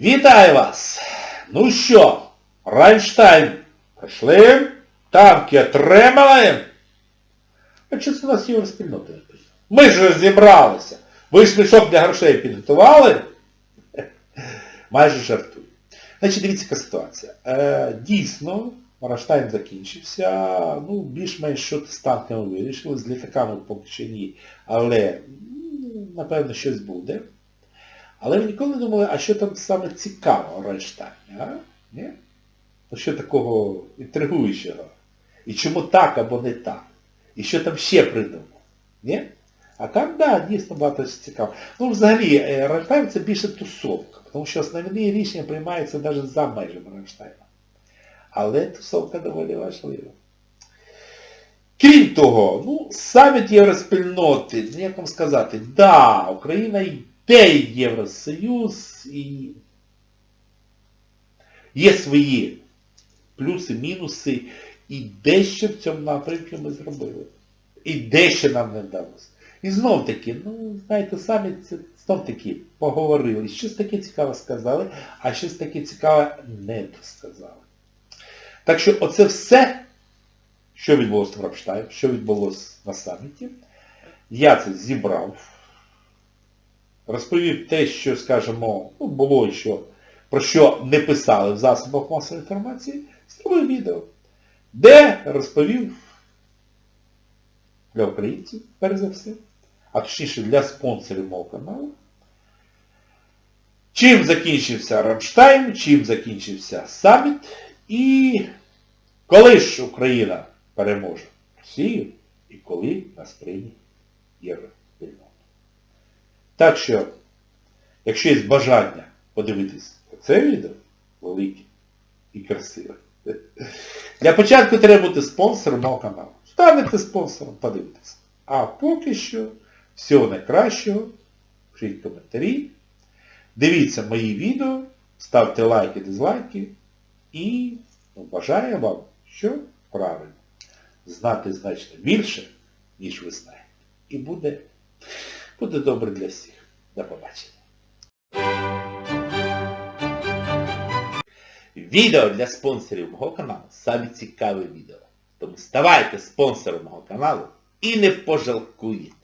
Вітаю вас! Ну що, Райнштайн пройшли, танки отримали. А чого це у нас євроспільноти не? Ми ж розібралися. Ви ж мішок для грошей підготували? Майже жартую. Значить, дивіться, яка ситуація. Е, дійсно, Рамштайн закінчився, ну, більш-менш що з танками вирішили, з літаками поки що ні, але, напевно, щось буде. Але ви ніколи не думали, а що там саме цікавого в а? Ні? Ну що такого інтригуючого? І чому так або не так? І що там ще придумав? Ні? А там, да, дійсно багато цікаво. Ну, взагалі, е, це більше тусовка, тому що основні рішення приймаються навіть за межами Райнштайна. Але тусовка доволі важлива. Крім того, ну, саміт Євроспільноти, як вам сказати, да, Україна йде в Євросоюз і є свої плюси, мінуси, і дещо в цьому напрямку ми зробили. І дещо нам не вдалося. І знов таки, ну, знаєте, самі це знов таки поговорили, щось таке цікаве сказали, а щось таке цікаве не сказали. Так що оце все, що відбулося в Рамштайн, що відбулося на саміті, я це зібрав, розповів те, що, скажімо, ну, було що, про що не писали в засобах масової інформації, зробив відео, де розповів для українців, перш за все, а точніше для спонсорів мого каналу, чим закінчився Рамштайн, чим закінчився саміт, і коли ж Україна переможе Росію, і коли нас прийме Європільнота. Так що, якщо є бажання подивитись це відео, велике і красиве, для початку треба бути спонсором мого каналу. Станете спонсором, подивитесь. А поки що, всього найкращого, пишіть коментарі, дивіться мої відео, ставте лайки, дизлайки і ну, бажаю вам, що правильно, знати значно більше, ніж ви знаєте. І буде, буде добре для всіх. До побачення. Відео для спонсорів мого каналу саме цікаве відео. Тому ставайте спонсором мого каналу і не пожалкуєте.